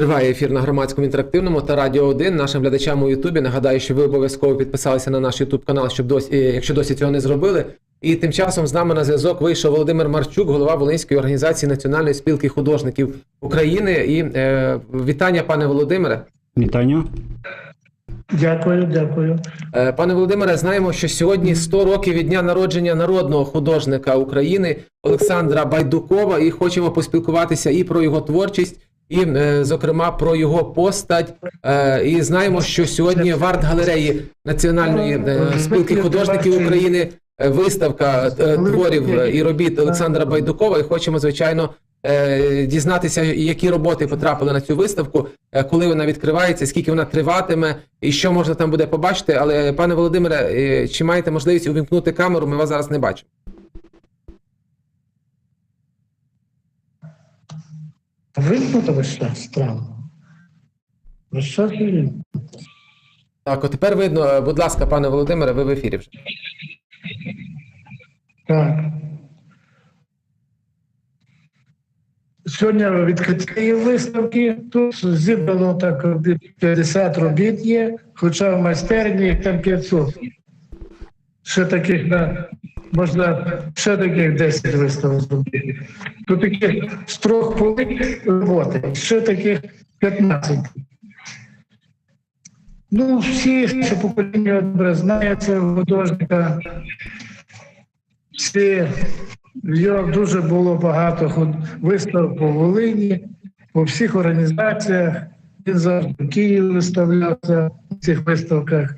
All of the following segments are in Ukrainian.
Триває ефір на громадському інтерактивному та радіо 1. Нашим глядачам у Ютубі. Нагадаю, що ви обов'язково підписалися на наш Ютуб канал, щоб досі, е, якщо досі цього не зробили. І тим часом з нами на зв'язок вийшов Володимир Марчук, голова Волинської організації Національної спілки художників України. І е, вітання, пане Володимире. Вітання. Дякую, дякую. Е, Пане Володимире, знаємо, що сьогодні 100 років від дня народження народного художника України Олександра Байдукова, і хочемо поспілкуватися і про його творчість, і, е, зокрема, про його постать. Е, І знаємо, що сьогодні в арт-галереї Національної е, спілки художників України виставка творів і робіт Олександра Байдукова. І хочемо, звичайно, дізнатися, які роботи потрапили на цю виставку, коли вона відкривається, скільки вона триватиме, і що можна там буде побачити. Але, пане Володимире, чи маєте можливість увімкнути камеру? Ми вас зараз не бачимо. Час не вимкнуто. Так, от тепер видно, Е, будь ласка, пане Володимире, ви в ефірі вже. Так. Сьогодні відкриті виставки. Тут зібрано так 50 робіт є, хоча в майстерні їх там 500. Ще таких на можна ще таких 10 виставок зробити. Тут таких з трьох полик роботи, ще таких 15. Ну, всі, що покоління добре знає цього художника. Всі його дуже було багато виставок по Волині, по всіх організаціях. Він завжди в Києві виставлявся в цих виставках.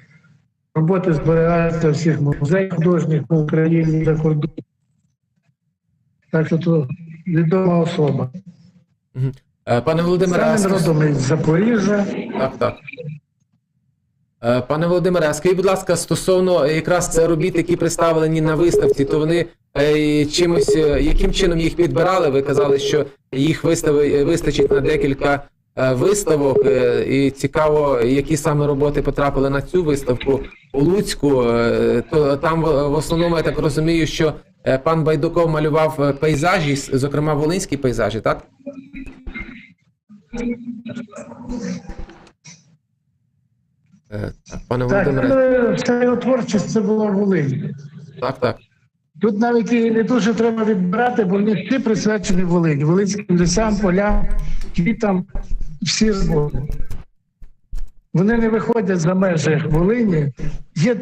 Роботи зберігаються в всіх музеях художніх по Україні за кордоном. Так що то відома особа. Е, Пане Володимире, а родом із Запоріжжя. Так, так. Е, Пане Володимире, скажіть, будь ласка, стосовно якраз це робіт, які представлені на виставці, то вони е, чимось, е, яким чином їх підбирали? Ви казали, що їх вистави, вистачить на декілька е, виставок, е, і цікаво, які саме роботи потрапили на цю виставку у Луцьку. Е, То там в основному я так розумію, що е, пан Байдуков малював е, пейзажі, зокрема волинські пейзажі, так? Е, Так, пане Володимире, вся його творчість це була в Волині. так, так. Тут навіть і не дуже треба відбирати, бо вони всі присвячені Волині. Волинським лісам, полям, квітам, всі роботи. Вони не виходять за межі Волині. Є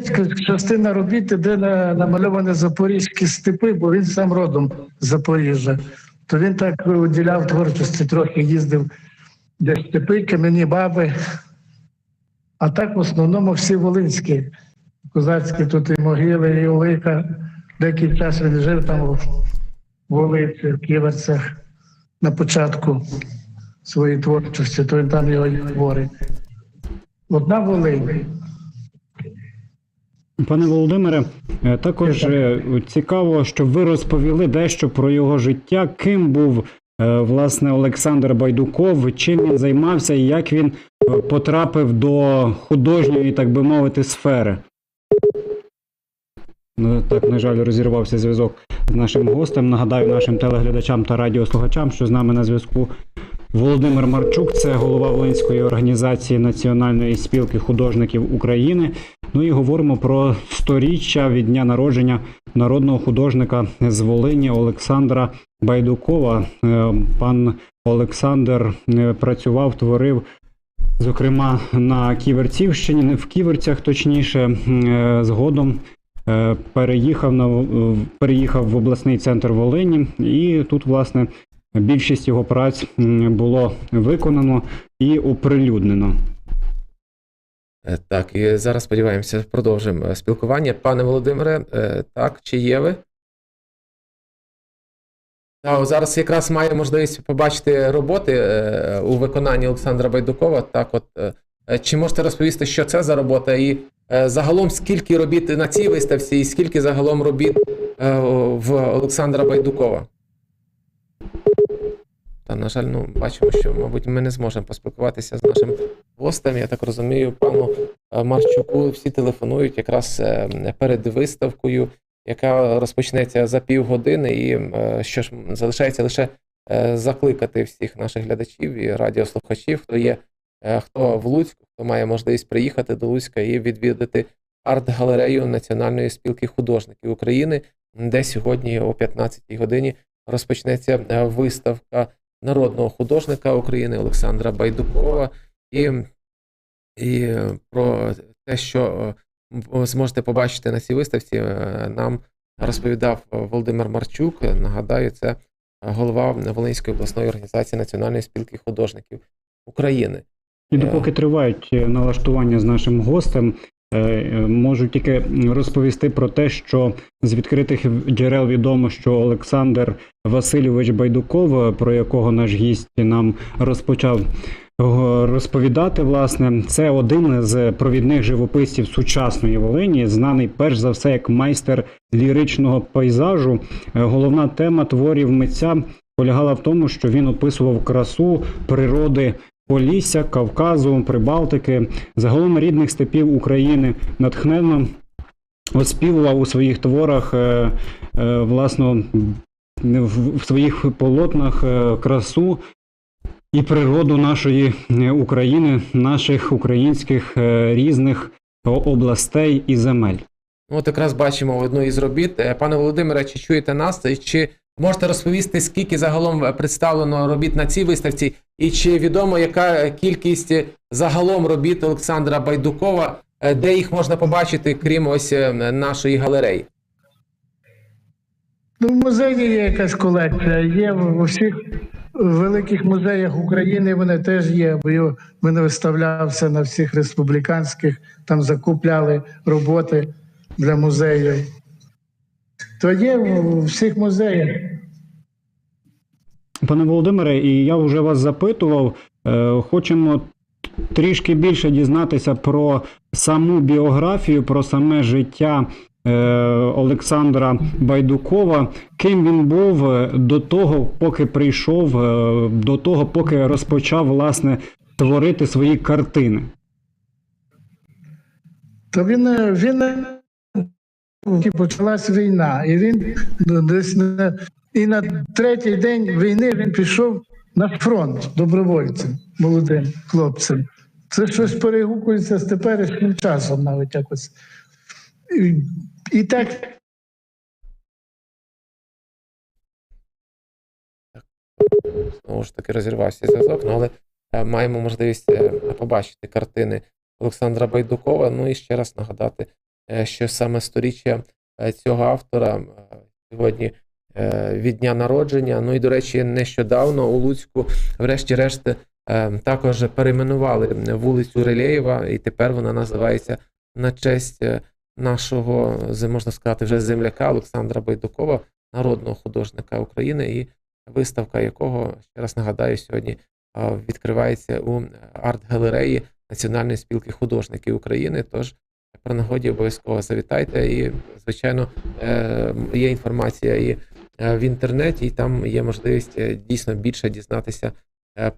частина робіт, де на- намальовані запорізькі степи, бо він сам родом з Запоріжжя. То він так уділяв творчості, трохи їздив де степи, кам'яні баби. А так в основному всі волинські, козацькі тут і могили, і Олика. Деякий час він жив там у Волиці, в Ківерцях на початку своєї творчості, то він там його і творить. Одна Волинь. Пане Володимире, е, також е, цікаво, щоб ви розповіли дещо про його життя. Ким був е, власне Олександр Байдуков, чим він займався і як він потрапив до художньої, так би мовити, сфери. Ну, так, на жаль, розірвався зв'язок з нашим гостем. Нагадаю нашим телеглядачам та радіослухачам, що з нами на зв'язку Володимир Марчук, це голова Волинської організації Національної спілки художників України. Ну і говоримо про сторіччя від дня народження народного художника з Волині Олександра Байдукова. Е, Пан Олександр е, працював, творив. Зокрема, на Ківерцівщині, не в Ківерцях, точніше, е, згодом переїхав на переїхав в обласний центр Волині, і тут, власне, більшість його праць було виконано і оприлюднено. Е, Так, і зараз сподіваємося, продовжимо е, спілкування. Пане Володимире, е, так, чи є ви? Так, зараз якраз маю можливість побачити роботи у виконанні Олександра Байдукова. Так, от чи можете розповісти, що це за робота, і загалом скільки робіт на цій виставці, і скільки загалом робіт в Олександра Байдукова? Та, на жаль, ну бачимо, що, мабуть, ми не зможемо поспілкуватися з нашим гостем. Я так розумію, пану е, Марчуку всі телефонують якраз е, перед виставкою, яка розпочнеться за півгодини, і е, що ж залишається лише закликати всіх наших глядачів і радіослухачів, хто є, хто в Луцьку, хто має можливість приїхати до Луцька і відвідати арт-галерею Національної спілки художників України, де сьогодні о 15-й годині розпочнеться виставка народного художника України Олександра Байдукова. І, і про те, що е, ви зможете побачити на цій виставці, е, нам розповідав Володимир Марчук. Нагадаю, це голова Волинської обласної організації Національної спілки художників України. І допоки тривають е, налаштування з нашим гостем, можу тільки розповісти про те, що з відкритих джерел відомо, що Олександр Васильович Байдуков, е, про якого наш гість нам розпочав е, розповідати, власне, це один з провідних живописців сучасної Волині, знаний перш за все як майстер ліричного пейзажу. Е, Головна тема творів митця полягала в тому, що він описував красу природи Полісся, Кавказу, Прибалтики, загалом рідних степів України натхненно оспівував у своїх творах е, е, власно в, в своїх полотнах е, красу і природу нашої України, наших українських різних областей і земель. От якраз бачимо одну із робіт. Пане Володимире, чи чуєте нас? Чи можете розповісти, скільки загалом е, представлено робіт на цій виставці? І чи відомо, яка кількість е, загалом робіт Олександра Байдукова, е, де їх можна побачити, крім ось нашої галереї? Ну, в музеї є якась колекція. Є в у всіх великих музеях України. Вони теж є, бо я мене виставлявся на всіх республіканських, там закупляли роботи для музею. То є в всіх музеях. Пане Володимире, і я вже вас запитував. е, Хочемо трішки більше дізнатися про саму біографію, про саме життя е, Олександра Байдукова. Ким він був е, до того, поки прийшов, до того, поки розпочав власне творити свої картини. То він, він і почалась війна, і він десь на, і на третій день війни він пішов на фронт добровольцем, молодим хлопцем. Це щось перегукується з теперішнім часом, навіть якось. І, і так Знову ж таки розірвався зв'язок, ну, але е, маємо можливість е, побачити картини Олександра Байдукова. Ну і ще раз нагадати, що саме сторіччя е, цього автора е, сьогодні е, від дня народження. Ну і, до речі, нещодавно у Луцьку, врешті-решт, е, також перейменували вулицю Релєєва, і тепер вона називається на честь е, нашого, можна сказати, вже земляка Олександра Байдукова, народного художника України. І виставка якого, ще раз нагадаю, сьогодні відкривається у арт-галереї Національної спілки художників України. Тож при нагоді обов'язково завітайте. І, звичайно, е, є інформація і е, в інтернеті, і там є можливість е, дійсно більше дізнатися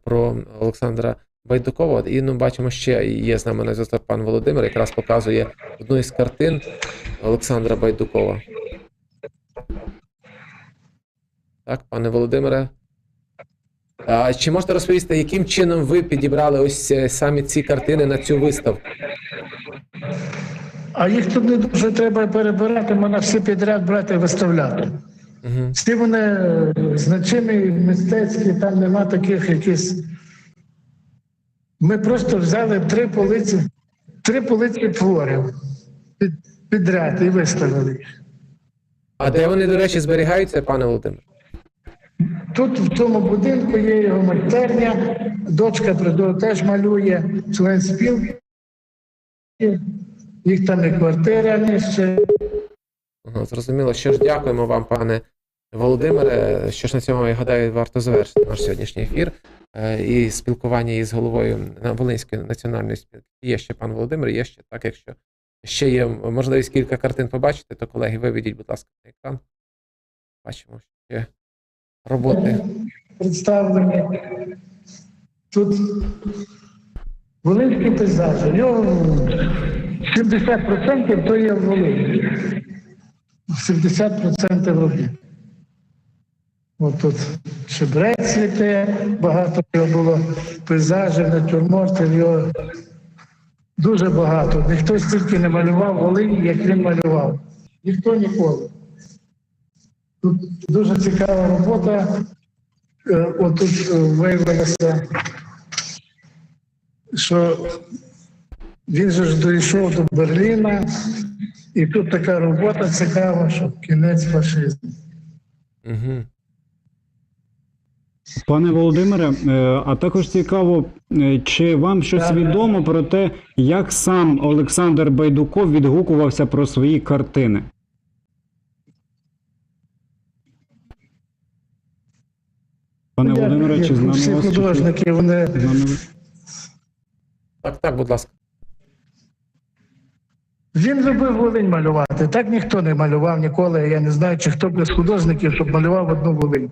про Олександра Байдукова. І ну, бачимо, ще є з нами на зв'язок пан Володимир, якраз показує одну із картин Олександра Байдукова. Так, пане Володимире. А чи можете розповісти, яким чином ви підібрали ось е, самі ці картини на цю виставку? А їх тут не дуже треба перебирати, можна всі підряд брати і виставляти. Угу. Всі вони е, значимі, мистецькі, там нема таких якісь. Ми просто взяли три полиці, три полиці творів під, підряд і виставили їх. А де вони, до речі, зберігаються, пане Володимир? Тут в цьому будинку є його майстерня, дочка теж малює, член спілки. Їх там і квартира нижче. Ага, зрозуміло. Що ж, дякуємо вам, пане Володимире. Що ж на цьому, я гадаю, варто завершити наш сьогоднішній ефір е, і спілкування із головою Волинської національної спілки. Є ще пан Володимир, є ще так, якщо ще є можливість кілька картин побачити, то колеги, виведіть, будь ласка, на екран. Бачимо ще роботи. представлені. Тут волинські пейзажі. У нього 70% то є в Волині. 70% робіт. От тут Шибрець цвіте, багато його було пейзажів, натюрмортів, його дуже багато. Ніхто стільки не малював Волині, як він малював. Ніхто ніколи. Тут дуже цікава робота. Е, Отут е, виявилося, що він же ж дійшов до Берліна, і тут така робота цікава, що кінець фашизму. Угу. Пане Володимире, е, а також цікаво, чи вам щось Так. відомо про те, як сам Олександр Байдуков відгукувався про свої картини? Пане Володимире, чи з нами всі художники, вони? Так, так, будь ласка. Він любив Волинь малювати. Так ніхто не малював ніколи. Я не знаю, чи хто без художників, щоб малював одну Волинь.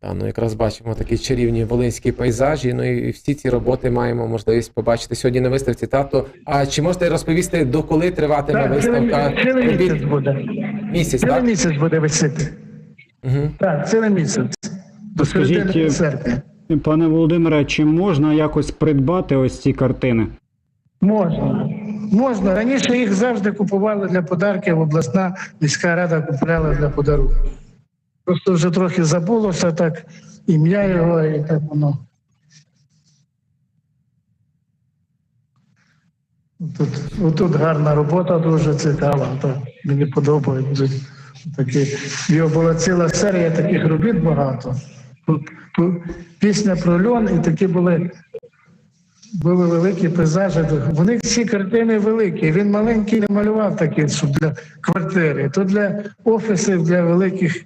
Та, ну якраз бачимо такі чарівні волинські пейзажі. Ну і всі ці роботи маємо можливість побачити сьогодні на виставці. Тато, а чи можете розповісти, до коли триватиме Так, виставка? цілий місяць буде. Місяць, Цілий так? місяць буде висіти. Угу. Так, цілий місяць. До Скажіть, середини е, серпня. Пане Володимире, чи можна якось придбати ось ці картини? Можна. Можна. Раніше їх завжди купували для подарків. Обласна міська рада купувала для подарунків. Просто вже трохи забулося так ім'я його і так воно. Тут, отут гарна робота дуже цікава. Так, мені подобається. Такі. Його була ціла серія таких робіт багато. Пісня про льон, і такі були були великі пейзажі. Вони всі картини великі. Він маленький не малював такі, щоб для квартири. То для офісів, для великих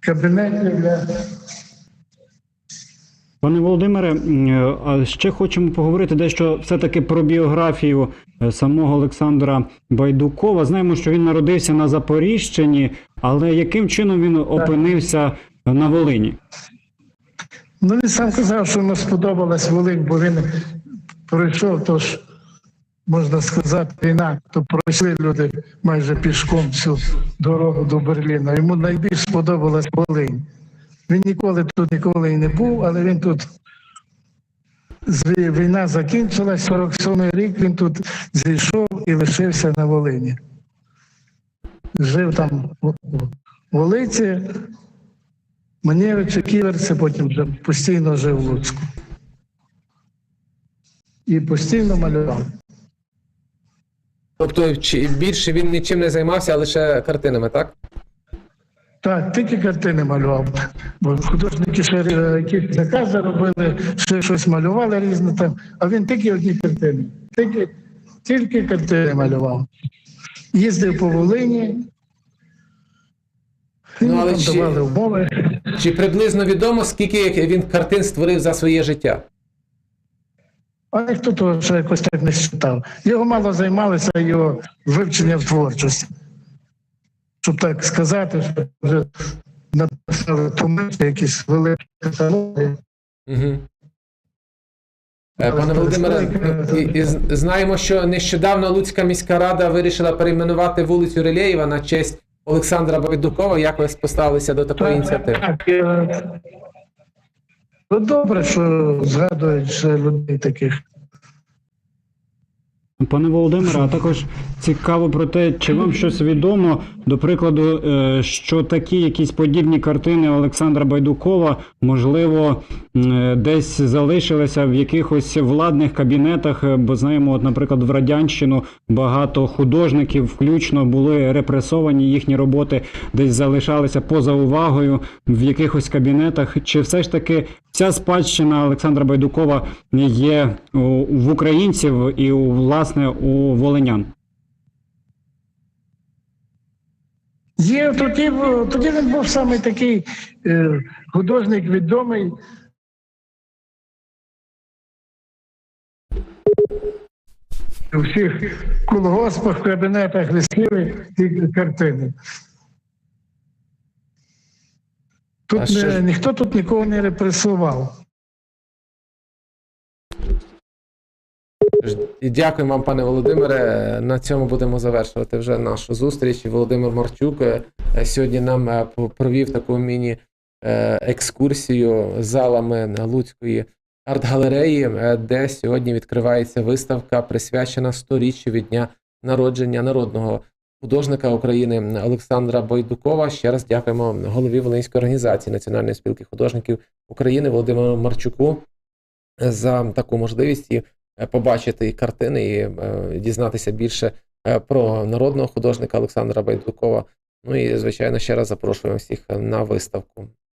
кабінетів. Для... Пане Володимире, е, ще хочемо поговорити дещо все-таки про біографію е, самого Олександра Байдукова. Знаємо, що він народився на Запоріжчині, але яким чином він опинився на Волині? Ну він сам казав, що йому сподобалась Волинь, бо він пройшов, тож можна сказати, війна, то пройшли люди майже пішком всю дорогу до Берліна. Йому найбільш сподобалась Волинь. Він ніколи тут ніколи і не був, але він тут. Війна закінчилась, 47-й рік він тут зійшов і лишився на Волині. Жив там в Волиці, Манєвичі, Ківерці, потім вже постійно жив в Луцьку. І постійно малював. Тобто, більше він нічим не займався, а лише картинами, так? Так, тільки картини малював. Бо художники ще якісь закази робили, ще щось малювали різне там, а він тільки одні картини. Тільки, тільки картини малював. Їздив по Волині. Ну, але там чи- давали умови. Чи приблизно відомо, скільки він картин створив за своє життя? А ніхто того ще якось так не читав. Його мало займалися його вивченням творчості. Щоб так сказати, що вже написали томи, якісь великі каталоги. Угу. Пане Володимире, знаємо, що нещодавно Луцька міська рада вирішила перейменувати вулицю Релєєва на честь Олександра Байдукова. Як ви поставилися до такої ініціативи? Так, е, ну, добре, що згадують ще людей таких. Пане Володимире, а також цікаво про те, чи вам щось відомо, до прикладу, е, що такі якісь подібні картини Олександра Байдукова, можливо, е, десь залишилися в якихось владних кабінетах, е, бо знаємо, от, наприклад, в радянщину багато художників, включно були репресовані, їхні роботи десь залишалися поза увагою в якихось кабінетах. Чи все ж таки ця спадщина Олександра Байдукова є в українців і у власне у волинян? Є тоді, тоді він був саме такий е, художник відомий. У всіх колгоспах, кабінетах висіли ті картини. Тут не, ніхто тут нікого не репресував. І дякую вам, пане Володимире. На цьому будемо завершувати вже нашу зустріч. Володимир Марчук, е, е, сьогодні нам е, провів таку міні-екскурсію залами Луцької арт-галереї, е, де сьогодні відкривається виставка, присвячена 100-річчю від дня народження народного художника України Олександра Бойдукова. Ще раз дякуємо голові Волинської організації Національної спілки художників України Володимиру Марчуку за таку можливість е, побачити і картини, і е, дізнатися більше е, про народного художника Олександра Байдукова. Ну і звичайно ще раз запрошуємо всіх на виставку.